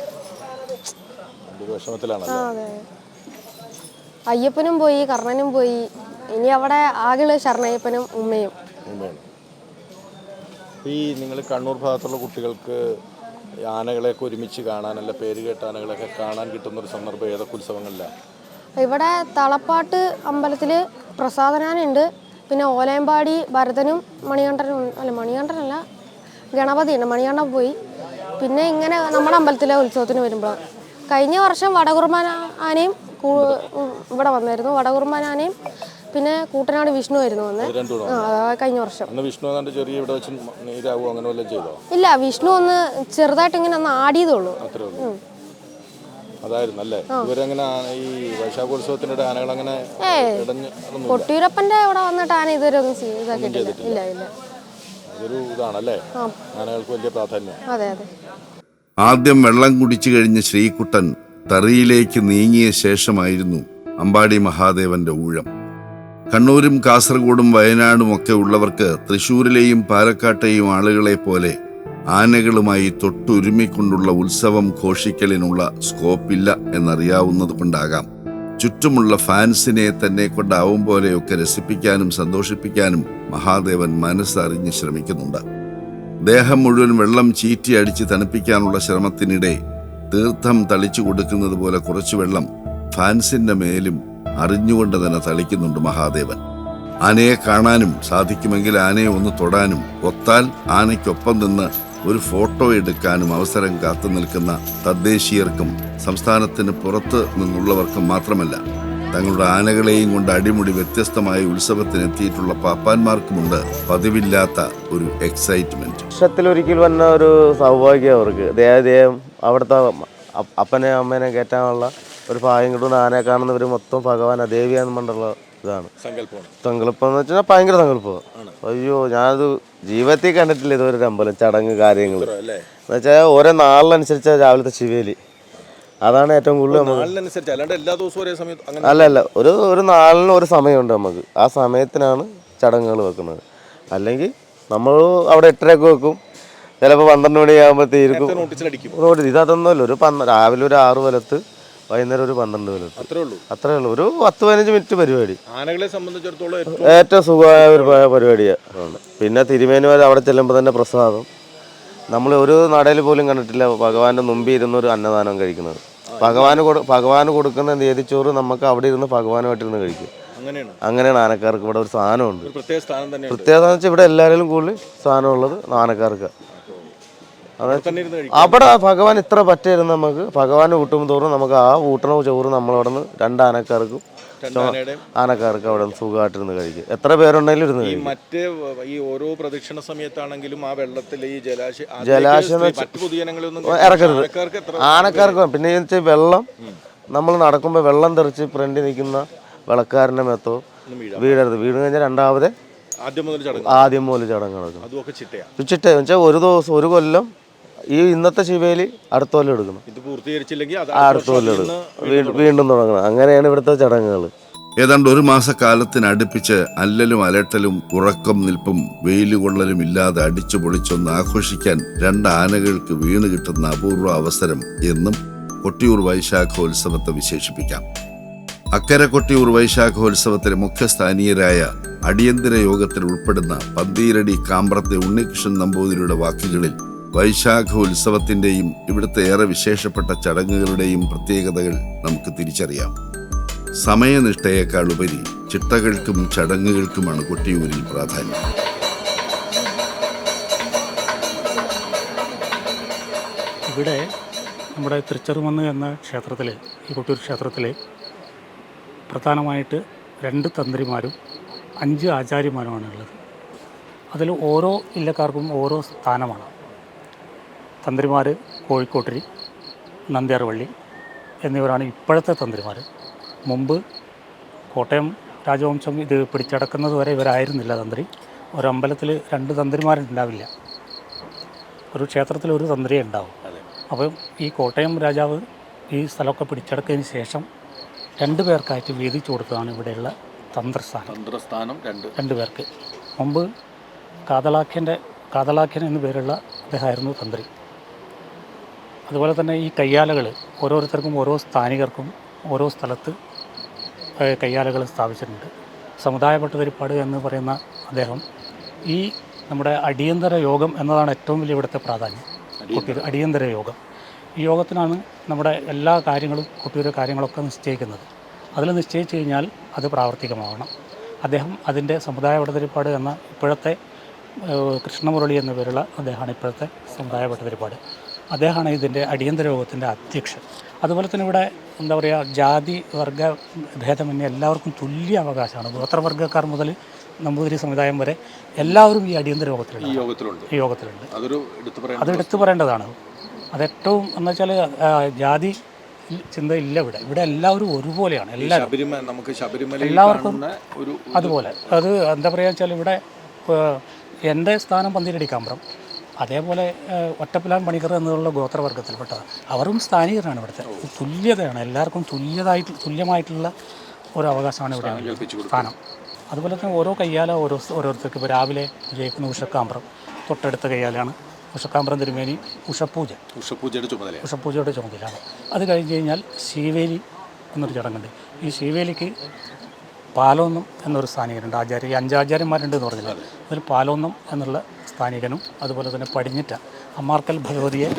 വിഷമത്തിലാണ് അയ്യപ്പനും പോയി കർണനും പോയി. ഇനി അവിടെ ആകെ ശരണയ്യപ്പനും ഉമ്മയും. ഉമ്മയാണ് ഈ നിങ്ങൾ കണ്ണൂർ ഭാഗത്തുള്ള കുട്ടികൾക്ക് ആനകളെയൊക്കെ ഒരുമിച്ച് കാണാൻ അല്ല പേര് കേട്ട ആനകളെയൊക്കെ കാണാൻ കിട്ടുന്ന ഒരു സന്ദർഭം ഏതൊക്കെ ഉത്സവങ്ങളിലാണ് ഇവിടെ തളപ്പാട്ട് അമ്പലത്തിൽ പ്രസാദനാനുണ്ട്. പിന്നെ ഓലയമ്പാടി ഭരതനും മണികണ്ഠനും. അല്ല മണികണ്ഠനല്ല ഗണപതി ഉണ്ട് മണികണ്ഠൻ പോയി. പിന്നെ ഇങ്ങനെ നമ്മുടെ അമ്പലത്തിലെ ഉത്സവത്തിന് വരുമ്പോൾ കഴിഞ്ഞ വർഷം വടകുർബാന ആനയും ഇവിടെ വന്നായിരുന്നു. വടകുർബാന ആനയും പിന്നെ കൂട്ടനാട് വിഷ്ണു ആയിരുന്നു അതാ കഴിഞ്ഞ വർഷം. വിഷ്ണു ചെറിയ ഇവിടെ വെച്ച് നീരാവോ അങ്ങനെ വല്ലതും ചെയ്തോ? ഇല്ല വിഷ്ണു ഒന്ന് ചെറുതായിട്ട് ഇങ്ങനെ ഒന്ന് ആടിയതുള്ളൂ അത്രേ ഉള്ളൂ. അതായിരുന്നു അല്ലേ? ഇവരങ്ങനെ ഈ വൈശാഖോത്സവത്തിന്റെ ആനകൾ അങ്ങനെ കൊട്ടിയൂരപ്പന്റെ അവിടെ വന്നിട്ട് ആന ഇതുവരെ ഒന്നും ചെയ്- ഇല്ല ഇല്ല. അതൊരു ഇതാണല്ലേ ആനകൾക്ക് വലിയ പ്രാധാന്യം. അതെ അതെ. ആദ്യം വെള്ളം കുടിച്ചു കഴിഞ്ഞ ശ്രീകുട്ടൻ തറിയിലേക്ക് നീങ്ങിയ ശേഷമായിരുന്നു അമ്പാടി മഹാദേവന്റെ ഊഴം. കണ്ണൂരും കാസർഗോഡും വയനാടും ഒക്കെ ഉള്ളവർക്ക് തൃശൂരിലെയും പാലക്കാട്ടെയും ആളുകളെ പോലെ ആനകളുമായി തൊട്ടുരുമിക്കൊണ്ടുള്ള ഉത്സവം ഘോഷിക്കലിനുള്ള സ്കോപ്പില്ല എന്നറിയാവുന്നത് കൊണ്ടാകാം ചുറ്റുമുള്ള ഫാൻസിനെ തന്നെ കൊണ്ടാവും പോലെയൊക്കെ രസിപ്പിക്കാനും സന്തോഷിപ്പിക്കാനും മഹാദേവൻ മനസ്സറിഞ്ഞ് ശ്രമിക്കുന്നുണ്ട്. ദേഹം മുഴുവൻ വെള്ളം ചീറ്റി അടിച്ച് തണുപ്പിക്കാനുള്ള ശ്രമത്തിനിടെ തീർത്ഥം തളിച്ചു കൊടുക്കുന്നത് പോലെ കുറച്ചു വെള്ളം ഫാൻസിന്റെ മേലും അറിഞ്ഞുകൊണ്ട് തന്നെ തളിക്കുന്നുണ്ട് മഹാദേവൻ. ആനയെ കാണാനും സാധിക്കുമെങ്കിൽ ആനയെ ഒന്ന് തൊടാനും ഒത്താൽ ആനയ്ക്കൊപ്പം നിന്ന് ഒരു ഫോട്ടോ എടുക്കാനും അവസരം കാത്തു നിൽക്കുന്ന തദ്ദേശീയർക്കും സംസ്ഥാനത്തിന് പുറത്ത് നിന്നുള്ളവർക്കും മാത്രമല്ല തങ്ങളുടെ ആനകളെയും കൊണ്ട് അടിമുടി വ്യത്യസ്തമായ ഉത്സവത്തിനെത്തിയിട്ടുള്ള പാപ്പാന്മാർക്കുമുണ്ട് പതിവില്ലാത്ത ഒരു എക്സൈറ്റ്മെന്റ് വർഷത്തിലൊരിക്കൽ വന്ന ഒരു സൗഭാഗ്യം അവർക്ക്. അവിടുത്തെ അപ്പ- അപ്പനെ അമ്മേനെ കയറ്റാനുള്ള ഒരു പായം കിട്ടുന്ന ആനയെ കാണുന്നവര് മൊത്തം ഭഗവാൻ ദേവിയാന്ന് പറഞ്ഞുള്ള ഇതാണ്. സങ്കല്പം എന്ന് വെച്ചാൽ ഭയങ്കര സങ്കല്പമാണ്. അയ്യോ ഞാനത് ജീവിതത്തിൽ കണ്ടിട്ടില്ല ഇതുവരെ ഒരു അമ്പലം ചടങ്ങ് കാര്യങ്ങൾ എന്ന് വെച്ചാൽ ഓരോ നാളിനനുസരിച്ച് രാവിലത്തെ ശിവേലി. അതാണ് ഏറ്റവും കൂടുതൽ നമ്മൾ ഒരേ അല്ല അല്ല. ഒരു ഒരു നാളിന് ഒരു സമയമുണ്ട് നമുക്ക്. ആ സമയത്തിനാണ് ചടങ്ങുകൾ വെക്കുന്നത്. അല്ലെങ്കിൽ നമ്മൾ അവിടെ എട്ടരയൊക്കെ വെക്കും. ചിലപ്പോൾ പന്ത്രണ്ട് മണിയാകുമ്പോഴത്തേക്കും നോട്ടീസിലടിക്കും. റോഡ് ഇതൊന്നുമല്ല ഒരു പന്ത്ര രാവിലെ ഒരു ആറ് വലത്ത് വൈകുന്നേരം ഒരു പന്ത്രണ്ട് മിനിറ്റ്. അത്രേ ഉള്ളൂ. അത്രേ ഉള്ളൂ. ഒരു പത്ത് പതിനഞ്ച് മിനിറ്റ് പരിപാടി. ആനകളെ സംബന്ധിച്ചിടത്തോളം ഏറ്റവും സുഖമായ ഒരു പരിപാടിയാണ് പിന്നെ വരെ അവിടെ ചെല്ലുമ്പോൾ തന്നെ പ്രസാദം. നമ്മൾ ഒരു നടയിൽ പോലും കണ്ടിട്ടില്ല ഭഗവാന്റെ മുമ്പിൽ ഇരുന്ന് ഒരു അന്നദാനം കഴിക്കുന്നത്. ഭഗവാന് കൊടു ഭഗവാന് കൊടുക്കുന്ന നേതിച്ചോറ് നമുക്ക് അവിടെ ഇരുന്ന് ഭഗവാനുമായിട്ടിരുന്ന് കഴിക്കും. അങ്ങനെയാണ്. ആനക്കാർക്ക് ഇവിടെ ഒരു സാധനമുണ്ട്. പ്രത്യേക സ്ഥാനം തന്നെയുണ്ട്. പ്രത്യേകത ഇവിടെ എല്ലാവരിലും കൂടുതൽ സാധനമുള്ളത് ആനക്കാർക്ക് അതായത് തന്നെ ഇരുന്ന് കഴിക്കും അവിടെ ഭഗവാൻ ഇത്ര പറ്റായിരുന്നു നമുക്ക്. ഭഗവാൻ ഊട്ടും തോറും നമുക്ക് ആ ഊട്ടണ ചോറ് നമ്മളവിടെ നിന്ന് രണ്ട് ആനക്കാർക്കും ആനക്കാർക്ക് അവിടെ സുഖമായിട്ടിരുന്ന് കഴിക്കും. എത്ര പേരുണ്ടെങ്കിലും ഇരുന്ന് ഈ മറ്റ് ഈ ഓരോ പ്രദക്ഷിണ സമയത്താണെങ്കിലും ആ വെള്ളത്തിൽ ഈ ജലാശയ ജലാശയം ഇറക്കരുത്. ആനക്കാർക്ക് പിന്നെ വെച്ചാൽ വെള്ളം നമ്മൾ നടക്കുമ്പോൾ വെള്ളം തെറിച്ച് ഫ്രണ്ടിൽ നിൽക്കുന്ന വിളക്കാരന്റെ മേത്തോ വീടരുത് വീട് കഴിഞ്ഞാൽ രണ്ടാമത് ആദ്യം മുതൽ ചടങ്ങ്. ആദ്യം മുതൽ ചടങ്ങ് നടക്കും. ചിട്ടയെന്ന് വെച്ചാൽ ഒരു ദിവസം ഒരു കൊല്ലം ഈ ഇന്നത്തെ ശിവേലി അടുത്ത കൊല്ലം എടുക്കണം. ഇത് പൂർത്തീകരിച്ചില്ലെങ്കിൽ അത് അടുത്ത കൊല്ലം എടുക്കണം വീ- വീണ്ടും തുടങ്ങണം. അങ്ങനെയാണ് ഇവിടുത്തെ ചടങ്ങുകൾ ഏതാണ്ട് ഒരു മാസക്കാലത്തിനടുപ്പിച്ച് അല്ലലും അലട്ടലും ഉറക്കം നിൽപ്പും വെയിലുകൊള്ളലും ഇല്ലാതെ അടിച്ചു പൊളിച്ചൊന്ന് ആഘോഷിക്കാൻ രണ്ട് ആനകൾക്ക് വീണ് കിട്ടുന്ന അപൂർവ അവസരം എന്നും കൊട്ടിയൂർ വൈശാഖോത്സവത്തെ വിശേഷിപ്പിക്കാം. അക്കരെ കൊട്ടിയൂർ വൈശാഖോത്സവത്തിലെ മുഖ്യസ്ഥാനീയരായ അടിയന്തര യോഗത്തിൽ ഉൾപ്പെടുന്ന പന്തീരടി കാമ്പ്രത്തെ ഉണ്ണികൃഷ്ണൻ നമ്പൂതിരിയുടെ വാക്കുകളിൽ വൈശാഖ ഉത്സവത്തിന്റെയും ഇവിടുത്തെ ഏറെ വിശേഷപ്പെട്ട ചടങ്ങുകളുടെയും പ്രത്യേകതകൾ നമുക്ക് തിരിച്ചറിയാം. സമയനിഷ്ഠയേക്കാൾ ഉപരി ചിട്ടകൾക്കും ചടങ്ങുകൾക്കുമാണ് കൊട്ടിയൂരിൽ പ്രാധാന്യം. ഇവിടെ നമ്മുടെ തൃച്ചെറുമന്ന് എന്ന ക്ഷേത്രത്തിൽ ഈ കൊട്ടിയൂർ ക്ഷേത്രത്തിൽ പ്രധാനമായിട്ട് രണ്ട് തന്ത്രിമാരും അഞ്ച് ആചാര്യന്മാരുമാണ് ഉള്ളത് അതിൽ ഓരോ ഇല്ലക്കാർക്കും ഓരോ സ്ഥാനമാണ്. തന്ത്രിമാർ കോഴിക്കോട്ടിരി നന്ദ്യാർവള്ളി എന്നിവരാണ് ഇപ്പോഴത്തെ തന്ത്രിമാർ മുമ്പ് കോട്ടയം രാജവംശം ഇത് പിടിച്ചടക്കുന്നത് വരെ ഇവരായിരുന്നില്ല തന്ത്രി. ഒരമ്പലത്തിൽ രണ്ട് തന്ത്രിമാരുണ്ടാവില്ല. ഒരു ക്ഷേത്രത്തിൽ ഒരു തന്ത്രിയേ ഉണ്ടാവും. അപ്പം ഈ കോട്ടയം രാജാവ് ഈ സ്ഥലമൊക്കെ പിടിച്ചടക്കിയതിന് ശേഷം രണ്ട് പേർക്കായിട്ട് വീതിച്ചു കൊടുത്തതാണ് ഇവിടെയുള്ള തന്ത്രസ്ഥാനം. തന്ത്രസ്ഥാനം രണ്ട്. രണ്ട് പേർക്ക്. മുമ്പ് കാതളാഖ്യന്റെ കാതളാഖ്യൻ എന്നു പേരുള്ള അദ്ദേഹമായിരുന്നു തന്ത്രി. അതുപോലെ തന്നെ ഈ കയ്യാലകൾ ഓരോരുത്തർക്കും ഓരോ സ്ഥാനികർക്കും ഓരോ സ്ഥലത്ത് കയ്യാലകൾ സ്ഥാപിച്ചിട്ടുണ്ട്. സമുദായ പട്ടുതിരിപ്പാട് എന്ന് പറയുന്ന അദ്ദേഹം ഈ നമ്മുടെ അടിയന്തര യോഗം എന്നതാണ് ഏറ്റവും വലിയ ഇവിടുത്തെ പ്രാധാന്യം. കുട്ടിയുടെ അടിയന്തര യോഗം. ഈ യോഗത്തിനാണ് നമ്മുടെ എല്ലാ കാര്യങ്ങളും കുട്ടിയുടെ കാര്യങ്ങളൊക്കെ നിശ്ചയിക്കുന്നത്. അതിൽ നിശ്ചയിച്ചു കഴിഞ്ഞാൽ അത് പ്രാവർത്തികമാവണം. അദ്ദേഹം അതിന്റെ സമുദായ വടതിരിപ്പാട് എന്ന ഇപ്പോഴത്തെ കൃഷ്ണമുരളി എന്ന പേരുള്ള അദ്ദേഹമാണ് ഇപ്പോഴത്തെ സമുദായ പട്ടതിരിപ്പാട് അദ്ദേഹമാണ് ഇതിന്റെ അടിയന്തര യോഗത്തിന്റെ അധ്യക്ഷൻ. അതുപോലെ തന്നെ ഇവിടെ എന്താ പറയുക ജാതി വർഗ ഭേദമന്യേ എല്ലാവർക്കും തുല്യ അവകാശമാണ്. ഗോത്രവർഗക്കാർ മുതൽ നമ്പൂതിരി സമുദായം വരെ എല്ലാവരും ഈ അടിയന്തര യോഗത്തിലുണ്ട് യോഗത്തിലുണ്ട്. ഈ യോഗത്തിലുണ്ട്. അത് എടുത്തു പറയേണ്ടതാണ്. അതേറ്റവും എന്ന് വെച്ചാൽ ജാതി ചിന്ത ഇല്ല ഇവിടെ. ഇവിടെ എല്ലാവരും ഒരുപോലെയാണ്. എല്ലാവരും. നമുക്ക് എല്ലാവർക്കും അതുപോലെ. അത് എന്താ പറയുക വെച്ചാൽ ഇവിടെ എന്റെ സ്ഥാനം പന്തിരടി കാമ്പ്രം അതേപോലെ ഒറ്റപ്പിലാൻ പണിക്കർ എന്നുള്ള ഗോത്രവർഗത്തിൽപ്പെട്ടതാണ് അവരും സ്ഥാനീയരാണ് ഇവിടുത്തെ. തുല്യതയാണ് എല്ലാവർക്കും തുല്യതായിട്ട് തുല്യമായിട്ടുള്ള ഒരു അവകാശമാണ് ഇവിടെ സ്ഥാനം അതുപോലെ തന്നെ ഓരോ കയ്യാല ഓരോ ഓരോരുത്തർക്ക് ഇപ്പോൾ രാവിലെ ജയിക്കുന്ന ഉഷക്കാമ്പ്രം തൊട്ടടുത്ത കയ്യാലാണ് ഉഷക്കാമ്പ്രം തിരുമേനി ഉഷപ്പൂജ ഉഷപ്പൂജയുടെ ചുമതല ഉഷപ്പൂജയുടെ ചുമതലയാണ്. അത് കഴിഞ്ഞ് കഴിഞ്ഞാൽ ശീവേലി എന്നൊരു ചടങ്ങുണ്ട്. ഈ ശീവേലിക്ക് പാലോന്നം എന്നൊരു സ്ഥാനീയരുണ്ട്. ആചാര്യ അഞ്ചാചാര്യന്മാരുണ്ട് എന്ന് പറഞ്ഞില്ല? അതിൽ പാലോന്നം എന്നുള്ള സ്ഥാനികനും അതുപോലെ തന്നെ പടിഞ്ഞിറ്റ അമ്മാർക്കൽ ഭഗവതിയെ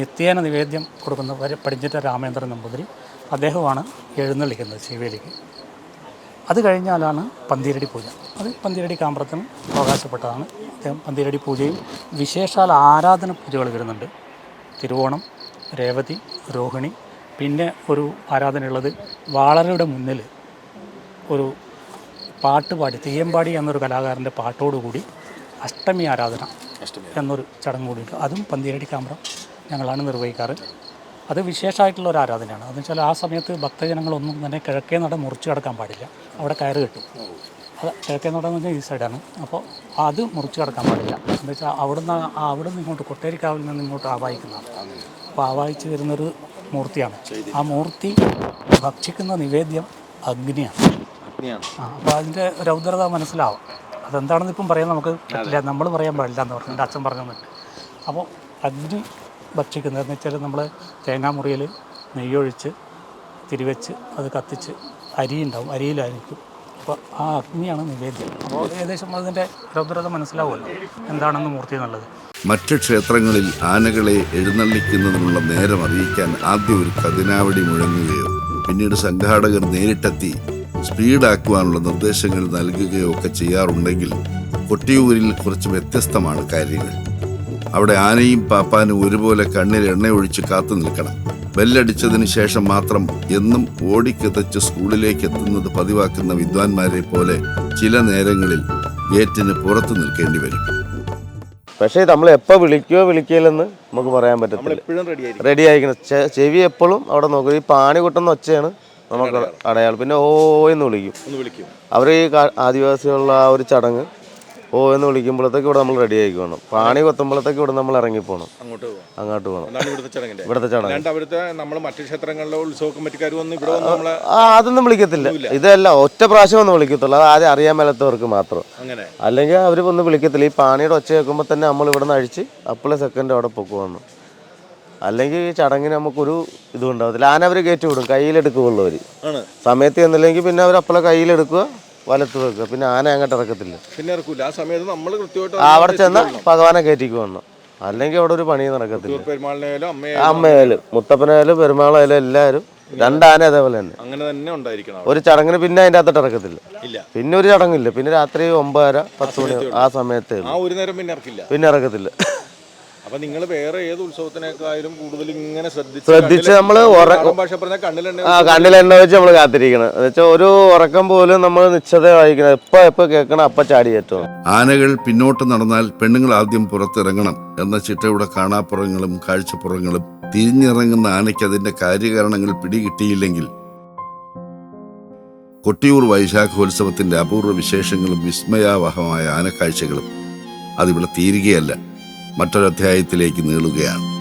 നിത്യേന നിവേദ്യം കൊടുക്കുന്ന പടിഞ്ഞിറ്റ രാമേന്ദ്രൻ നമ്പൂതിരി അദ്ദേഹമാണ് എഴുന്നള്ളിക്കുന്നത് ശിവേലിക്ക് അത് കഴിഞ്ഞാലാണ് പന്തീരടി പൂജ. അത് പന്തീരടി കാമ്പ്രത്തിന് അവകാശപ്പെട്ടതാണ്. അദ്ദേഹം പന്തീരടി പൂജയും വിശേഷാൽ ആരാധന പൂജകൾ വരുന്നുണ്ട്. തിരുവോണം രേവതി രോഹിണി പിന്നെ ഒരു ആരാധനയുള്ളത് വാളരയുടെ മുന്നിൽ ഒരു പാട്ട് പാടി തെയ്യമ്പാടി എന്നൊരു കലാകാരന്റെ പാട്ടോടുകൂടി അഷ്ടമി ആരാധന എന്നൊരു ചടങ്ങ് കൂടിയിട്ട് അതും പന്തീരടി കാമ്പ്രം ഞങ്ങളാണ് നിർവഹിക്കാറ്. അത് വിശേഷമായിട്ടുള്ള ഒരു ആരാധനയാണ്. അതെന്ന് വെച്ചാൽ ആ സമയത്ത് ഭക്തജനങ്ങളൊന്നും തന്നെ കിഴക്കേ നട മുറിച്ച് കിടക്കാൻ പാടില്ല. അവിടെ കയറ് കിട്ടും. അത് കിഴക്കേ നട എന്ന് പറഞ്ഞാൽ ഈ സൈഡാണ്. അപ്പോൾ അത് മുറിച്ച് കിടക്കാൻ പാടില്ല. എന്താ വെച്ചാൽ അവിടുന്ന് അവിടെ നിന്ന് ഇങ്ങോട്ട് കൊട്ടേരിക്കാവിൽ നിന്ന് ഇങ്ങോട്ട് ആവാഹിക്കുന്നതാണ്. അപ്പോൾ ആവാഹിച്ച് വരുന്നൊരു മൂർത്തിയാണ്. ആ മൂർത്തി ഭക്ഷിക്കുന്ന നിവേദ്യം അഗ്നിയാണ്. അഗ്നിയാണ്. ആ അപ്പോൾ അതിന്റെ രൗദ്രത മനസ്സിലാവും. അതെന്താണെന്ന് ഇപ്പം പറയാൻ നമുക്ക് പറ്റില്ല. നമ്മൾ പറയാൻ പാടില്ല എന്ന് പറഞ്ഞു എന്റെ അച്ഛൻ പറഞ്ഞു അപ്പോൾ അതിന് ഭക്ഷിക്കുന്നതെന്ന് വെച്ചാൽ നമ്മൾ തേങ്ങാമുറിയിൽ നെയ്യൊഴിച്ച് തിരിവെച്ച് അത് കത്തിച്ച് അരി ഉണ്ടാവും. അരിയിലായിരിക്കും. അപ്പോൾ ആ അഗ്നിയാണ് നിവേദ്യം. അപ്പോൾ ഏകദേശം അതിന്റെ രൗദ്രത മനസ്സിലാവുമല്ലോ. എന്താണെന്ന് മൂർത്തി എന്നുള്ളത്. മറ്റ് ക്ഷേത്രങ്ങളിൽ ആനകളെ എഴുന്നള്ളിക്കുന്നതിനുള്ള നേരം അറിയിക്കാൻ ആദ്യം ഒരു കതിനാവടി മുഴങ്ങുകയോ പിന്നീട് സംഘാടകർ നേരിട്ടെത്തി സ്പീഡാക്കുവാനുള്ള നിർദ്ദേശങ്ങൾ നൽകുകയോ ഒക്കെ ചെയ്യാറുണ്ടെങ്കിൽ കൊട്ടിയൂരിൽ കുറച്ച് വ്യത്യസ്തമാണ് കാര്യങ്ങൾ. അവിടെ ആനയും പാപ്പാനും ഒരുപോലെ കണ്ണിൽ എണ്ണയൊഴിച്ച് കാത്തു നിൽക്കണം. ബെല്ലടിച്ചതിന് ശേഷം മാത്രം എന്നും ഓടിക്കിതച്ച് സ്കൂളിലേക്ക് എത്തുന്നത് പതിവാക്കുന്ന വിദ്വാൻമാരെ പോലെ ചില നേരങ്ങളിൽ ഗേറ്റിന് പുറത്തു നിൽക്കേണ്ടി വരും. പക്ഷേ നമ്മൾ എപ്പോൾ വിളിക്കുകയോ വിളിക്കില്ലെന്ന് നമുക്ക് പറയാൻ നമ്മൾ പറ്റത്തില്ല. എപ്പോഴും റെഡി ആയിരിക്കും. ആയിരിക്കണം. ചെവി എപ്പോഴും അവിടെ നോക്കും. ഈ പാണി കൊട്ടുന്ന ഒച്ചയാണ് നമുക്ക് അടയാളം. പിന്നെ ഓ എന്ന് വിളിക്കും. അവർ ഈ ആദിവാസികളുള്ള ആ ഒരു ചടങ്ങ് ഓ എന്ന് വിളിക്കുമ്പോഴത്തേക്ക് ഇവിടെ നമ്മൾ റെഡി ആയി വേണം പാണി കൊത്തുമ്പോഴത്തേക്ക് ഇവിടെ നമ്മൾ ഇറങ്ങിപ്പോണം. അങ്ങോട്ട് പോവാം. അങ്ങോട്ട് പോകണം ഇവിടുത്തെ ചടങ്ങ്. അവിടുത്തെ നമ്മൾ മറ്റു ക്ഷേത്രങ്ങളിലെ ഉത്സവ ആ അതൊന്നും വിളിക്കത്തില്ല. ഇതല്ല ഒറ്റ പ്രാവശ്യം ഒന്ന് വിളിക്കത്തുള്ളൂ. അത് ആദ്യം അറിയാൻ മേലത്തവർക്ക് മാത്രം. അല്ലെങ്കിൽ അവർ ഒന്ന് വിളിക്കത്തില്ല. ഈ പാണിയുടെ ഒച്ച കേൾക്കുമ്പോൾ തന്നെ നമ്മൾ ഇവിടെ നിന്ന് അഴിച്ച് അപ്പോളെ സെക്കൻഡ് അവിടെ പൊക്കുവന്നു. അല്ലെങ്കിൽ ഈ ചടങ്ങിന് നമുക്കൊരു ഇതും ഉണ്ടാവത്തില്ല. ആന അവർ കയറ്റി വിടും കയ്യിലെടുക്കുള്ളൂ അവർ സമയത്ത് ചെന്നില്ലെങ്കിൽ പിന്നെ അവർ അപ്പോളെ കയ്യിലെടുക്കുക വലത്ത് വെക്കുക. പിന്നെ ആന അങ്ങോട്ട് ഇറക്കത്തില്ല. പിന്നെ ഇറക്കൂല. ആ സമയത്ത് നമ്മൾ കൃത്യമായിട്ട് അവിടെ ചെന്ന് ഭഗവാനെ കയറ്റിക്ക് വന്നു. അല്ലെങ്കിൽ അവിടെ ഒരു പണി നടക്കത്തില്ല. അമ്മയായാലും മുത്തപ്പനായാലും പെരുമാളായാലും എല്ലാവരും രണ്ടാന അതേപോലെ തന്നെ. അങ്ങനെ തന്നെ ഉണ്ടായിരിക്കണം ഒരു ചടങ്ങിന് പിന്നെ അതിന്റെ അകത്തോട്ട് ഇറക്കത്തില്ല. പിന്നെ ഒരു ചടങ്ങില്ല. പിന്നെ രാത്രി ഒമ്പതര പത്ത് മണി ആ സമയത്ത് ആ ഒരു നേരം പിന്നെ ഇറക്കില്ല. പിന്നെ ഇറക്കത്തില്ല. അപ്പൊ നിങ്ങൾ വേറെ ഏത് ഉത്സവത്തിനേക്കാളും കൂടുതൽ ഇങ്ങനെ ശ്രദ്ധിച്ച് ശ്രദ്ധിച്ച് ഉറ- ഭാഷ പറഞ്ഞ കണ്ണിലെണ്ണ ആ കണ്ണിൽ വെച്ച് നമ്മൾ കാത്തിരിക്കണം. എന്ന് വെച്ചാൽ ഒരു ഉറക്കം പോലും നമ്മൾ നിശ്ചത വായിക്കണം ഇപ്പൊ എപ്പ കേൾക്കണം അപ്പ ചാടി ഏറ്റവും. ആനകൾ പിന്നോട്ട് നടന്നാൽ പെണ്ണുങ്ങൾ ആദ്യം പുറത്തിറങ്ങണം. എന്ന ചിട്ടയുടെ കാണാപ്പുറങ്ങളും കാഴ്ചപ്പുറങ്ങളും തിരിഞ്ഞിറങ്ങുന്ന ആനയ്ക്ക് അതിന്റെ കാര്യകാരണങ്ങൾ പിടികിട്ടിയില്ലെങ്കിൽ കൊട്ടിയൂർ വൈശാഖോത്സവത്തിന്റെ അപൂർവ വിശേഷങ്ങളും വിസ്മയാവഹമായ ആനക്കാഴ്ചകളും അതിവിടെ തീരുകയല്ല. മറ്റൊരധ്യായത്തിലേക്ക് നീളുകയാണ്.